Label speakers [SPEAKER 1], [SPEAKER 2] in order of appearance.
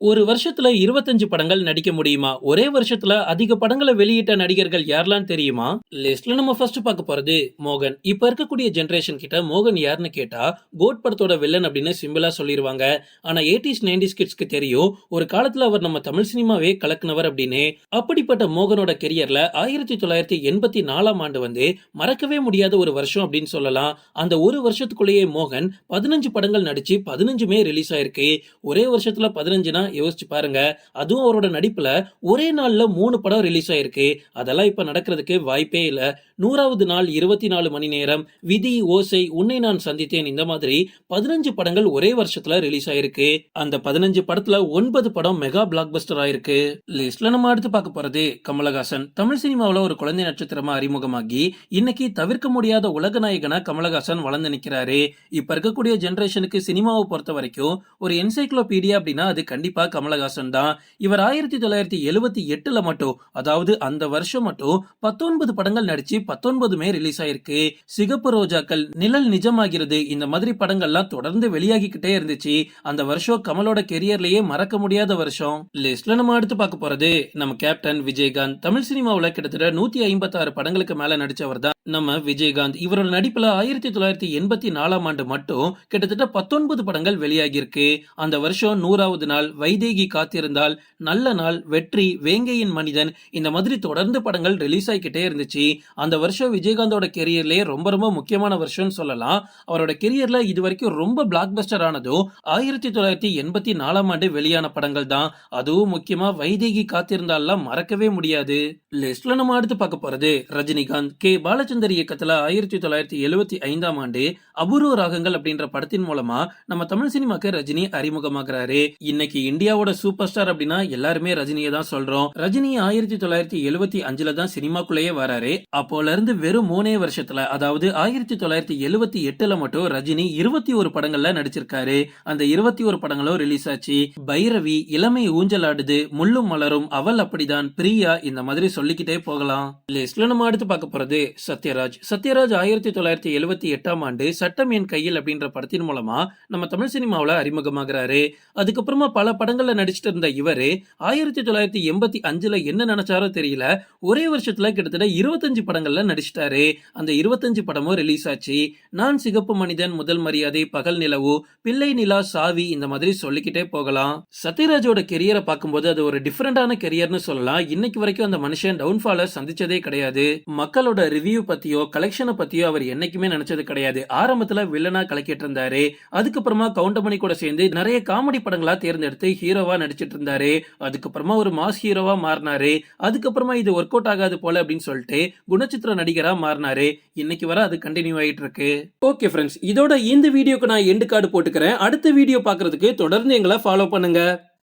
[SPEAKER 1] ஒரு வருஷத்துல 25 படங்கள் நடிக்க முடியுமா? ஒரே வருஷத்துல அதிக படங்களை வெளியிட்ட நடிகர்கள் யாரெல்லாம் தெரியுமா? லிஸ்ட்ல நம்ம ஃபர்ஸ்ட் பார்க்க போறது மோகன். இப்ப இருக்கக்கூடிய ஜென்ரேஷன் கிட்ட மோகன் யாருன்னு கேட்டா, கோட் படத்தோட வில்லன் அப்படின்னு சிம்பிளா சொல்லிடுவாங்க ஆனா 80s 90s கிட்ஸ்க்கு தெரியும். ஒரு காலத்துல அவர் நம்ம தமிழ் சினிமாவே கலக்குனவர் அப்படின்னு. அப்படிப்பட்ட மோகனோட கெரியர்ல 1984ஆம் ஆண்டு வந்து மறக்கவே முடியாத ஒரு வருஷம் அப்படின்னு சொல்லலாம். அந்த ஒரு வருஷத்துக்குள்ளேயே மோகன் 15 படங்கள் நடிச்சு 15மே ரிலீஸ் ஆயிருக்கு. ஒரே வருஷத்துல 15னா யோசிச்சு பாருங்க. அதுவும் அவரோட நடிப்புல ஒரே நாள்ல மூணு படம் ரிலீஸ் ஆயிருக்கு. அதெல்லாம் இப்ப நடக்கிறதுக்கு வாய்ப்பே இல்ல. 100வது நாள் 24 மணி நேரம், விதி, ஓசை, உன்னை நான் சந்தித்தேன் இந்த மாதிரி 15 படங்கள் ஒரே வருஷத்துல ரிலீஸ் ஆயிருக்கு. அந்த 15 படத்துல ஒன்பது படம் மெகா பிளாக் பஸ்டர் ஆயிருக்கு. லிஸ்ட்ல நம்ம அடுத்து பார்க்க போறது கமலஹாசன். தமிழ் சினிமாவுல ஒரு குழந்தை நட்சத்திரமா அறிமுகமாகி இன்னைக்கு தவிர்க்க முடியாத உலக நாயகனா கமலஹாசன் வளர்ந்து நிக்கிறாரு. இப்ப இருக்கக்கூடிய ஜெனரேஷனுக்கு சினிமாவை பொறுத்த வரைக்கும் ஒரு என்சைக்ளோபீடியா அப்படின்னா அது கண்டிப்பா கமலஹாசன் தான். இவர் 1978ல மட்டும் அதாவது அந்த வருஷம் மட்டும் 19 படங்கள் நடிச்சு 19மே ரிலீஸ் ஆயிருக்கு. சிகப்பு ரோஜாக்கள், நிழல் நிஜமாகிறது இந்த மாதிரி படங்கள்லாம் தொடர்ந்து வெளியாகிக்கிட்டே இருந்துச்சு. அந்த வருஷம் கமலோட கெரியர்லயே மறக்க முடியாத வருஷம். லிஸ்ட்ல நம்ம அடுத்து பார்க்க போறது நம்ம கேப்டன் விஜயகாந்த். தமிழ் சினிமாவுல கிட்டத்தட்ட 156 படங்களுக்கு மேல நடிச்சவர் தான் நம்ம விஜயகாந்த். இவரோட நடிப்புல 1984ஆம் ஆண்டு மட்டும் கிட்டத்தட்ட 19 படங்கள் வெளியாகியிருக்கு. அந்த வருஷம் 100வது நாள், வைதேகி காத்திருந்தால், நல்ல நாள், வெற்றி, வேங்கையின் மனிதன் இந்த மாதிரி தொடர்ந்து படங்கள் ரிலீஸ் ஆகிக்கிட்டே இருந்துச்சு. அந்த வருஷம் விஜயகாந்தோட கெரியர்லயே ரொம்ப ரொம்ப முக்கியமான வருஷம்னு சொல்லலாம். அவரோட கெரியர்ல இதுவரைக்கும் ரொம்ப பிளாக் பஸ்டர் ஆனதும் 1984ஆம் ஆண்டு வெளியான படங்கள் தான். அதுவும் முக்கியமா வைதேகி காத்திருந்தால்லாம் மறக்கவே முடியாது. லிஸ்ட்ல நம்ம அடுத்து பார்க்க போறது ரஜினிகாந்த். கே. பாலச்சந்தர் இயக்கத்துல 1975ஆம் ஆண்டு அபூர்வ ராகங்கள் அப்படின்ற படத்தின் மூலமா நம்ம தமிழ் சினிமாக்கு ரஜினி அறிமுகமாகிறாரு. இன்னைக்கு இந்தியாவோட சூப்பர் ஸ்டார் அப்படின்னா எல்லாருமே ரஜினியை தான் சொல்றோம். ரஜினி 1975ல தான் சினிமாக்குள்ளேயே வராரு. அப்போல இருந்து வெறும் மூணே வருஷத்துல அதாவது 1978ல மட்டும் ரஜினி 21 படங்கள்ல நடிச்சிருக்காரு. அந்த 21 படங்களும் ரிலீஸ் ஆச்சு. பைரவி, இளமை ஊஞ்சலாடுது, முள்ளும் மலரும், அவள் அப்படிதான், பிரியா இந்த மாதிரி சொல்லிக்கிட்டே போகலாம். லிஸ்ட்ல நம்ம அடுத்து பார்க்க போறது சத்யராஜ். சத்யராஜ் 1978ஆம் ஆண்டு சட்டம் என் கையில் அப்படின்ற படத்தின் மூலமா நம்ம தமிழ் சினிமாவுல அறிமுகமாகிறாரு. அதுக்கப்புறமா பல படங்கள்ல நடிச்சிட்டு இருந்த இவரு 1985ல என்ன நினைச்சாரோ தெரியல ஒரே வருஷத்துல கிட்டத்தட்ட 25 படங்கள்ல நடிச்சிட்டாரு. அந்த 25 படமும் ரிலீஸ் ஆச்சு. நான் சிகப்பு மனிதன், முதல் மரியாதை, பகல் நிலவு, பிள்ளை நிலா, சாவி இந்த மாதிரி சொல்லிக்கிட்டே போகலாம். சத்யராஜோட கெரியரை பார்க்கும்போது அது ஒரு டிஃபரெண்டான கெரியர்னு சொல்லலாம். இன்னைக்கு வரைக்கும் அந்த மனுஷன் டவுன்ஃபால சந்திச்சதே கிடையாது. மக்களோட ரிவ்யூ பத்தியோ கலெக்ஷனை பத்தியோ அவர் என்னைக்குமே நினைச்சது கிடையாது. ஆரம்பத்துல வில்லனா கலக்கிட்டு இருந்தாரு. அதுக்கப்புறமா கவுண்டமணி கூட சேர்ந்து நிறைய காமெடி படங்களா தேர்ந்தெடுத்து ஹீரோவா நடிச்சிட்டு இருந்தாரு. அதுக்கப்புறமா ஒரு மாஸ் ஹீரோவா மாறினாரு. அதுக்கப்புறமா இது ஒர்க் அவுட் ஆகாது போல அப்படின்னு சொல்லிட்டு குணச்சித்திர நடிகரா மாறினாரு. இன்னைக்கு வர அது கண்டினியூ ஆகிட்டு இருக்கு. ஓகே ஃப்ரெண்ட்ஸ் இதோட இந்த வீடியோக்கு நான் எண்டு கார்டு போட்டுக்கிறேன். அடுத்த வீடியோ பாக்குறதுக்கு தொடர்ந்து எங்களை ஃபாலோ பண்ணுங்க.